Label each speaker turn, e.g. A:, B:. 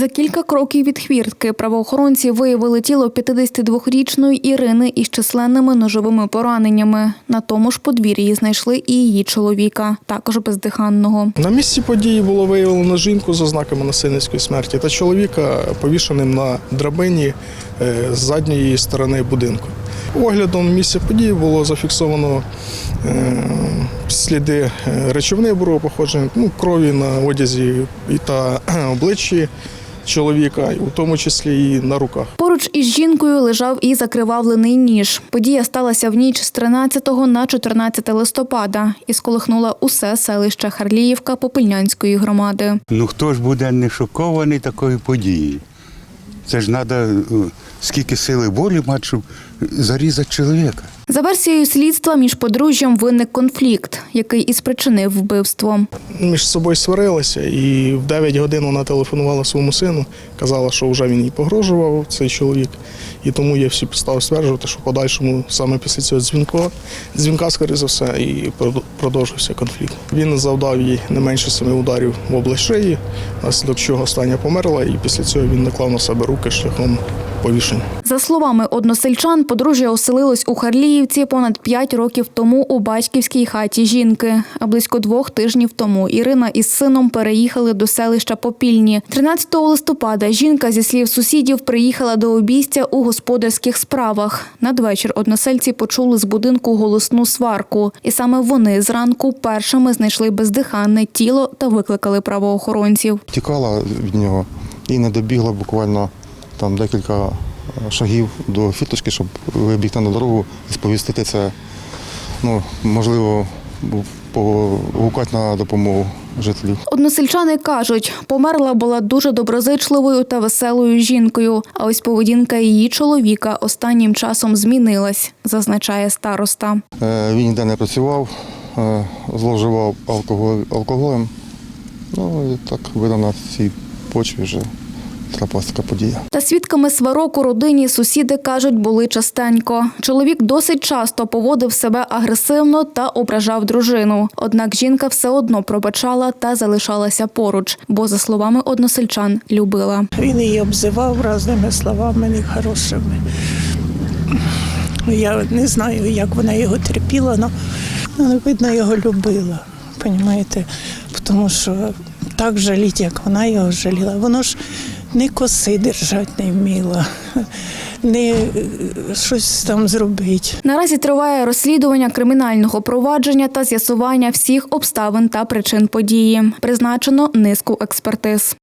A: За кілька кроків від хвіртки правоохоронці виявили тіло 52-річної Ірини із численними ножовими пораненнями. На тому ж подвір'ї знайшли і її чоловіка, також бездиханного.
B: На місці події було виявлено жінку з ознаками насильницької смерті та чоловіка повішеним на драбині е, з задньої сторони будинку. Оглядом місця події було зафіксовано е, сліди е, речовини бурого походження, ну, крові на одязі та обличчі чоловіка, у тому числі і на руках.
A: Поруч із жінкою лежав і закривавлений ніж. Подія сталася в ніч з 13 на 14 листопада і сколихнула усе селище Харліївка Попельнянської громади.
C: Ну хто ж буде не шокований такою подією? Це ж треба скільки сили волі мати, щоб зарізати чоловіка.
A: За версією слідства між подружжям виник конфлікт, який і спричинив вбивство.
B: між собою сварилися, і в 9 годин вона телефонувала своєму сину, казала, що вже він їй погрожував, цей чоловік. І тому є всі підстави стверджувати, що подальшому саме після цього дзвінка, дзвінка, скоріше за все, і продовжився конфлікт. Він завдав їй не менше семи ударів в область шиї, внаслідок чого остання померла, і після цього він наклав на себе руки шляхом повішення.
A: За словами односельчан, подружжя оселилось у Харліївці понад 5 років тому у батьківській хаті жінки. А близько двох тижнів тому Ірина із сином переїхали до селища Попільні. 13 листопада жінка зі слів сусідів приїхала до обійстя у господарських справах. Надвечір односельці почули з будинку голосну сварку, і саме вони зранку першими знайшли бездиханне тіло та викликали правоохоронців.
D: Тікала від нього і не добігла буквально там декілька е, шагів до фіточки, щоб вибігти на дорогу і сповістити це. Ну, можливо, погукати на допомогу жителів.
A: Односельчани кажуть, померла була дуже доброзичливою та веселою жінкою. А ось поведінка її чоловіка останнім часом змінилась, зазначає староста.
D: Е, Він ніде не працював, е, зловживав алкоголем. Ну і так видно на цій почві вже трапилася подія.
A: Та свідками сварок у родині сусіди кажуть, були частенько. Чоловік досить часто поводив себе агресивно та ображав дружину. Однак жінка все одно пробачала та залишалася поруч, бо, за словами односельчан, любила.
E: Він її обзивав різними словами нехорошими. Я не знаю, як вона його терпіла, але ну, видно, його любила. Понімаєте? Тому що так жаліть, як вона його жаліла. Воно ж не коси держати не вміла, не щось там зробити.
A: Наразі триває розслідування кримінального провадження та з'ясування всіх обставин та причин події. Призначено низку експертиз.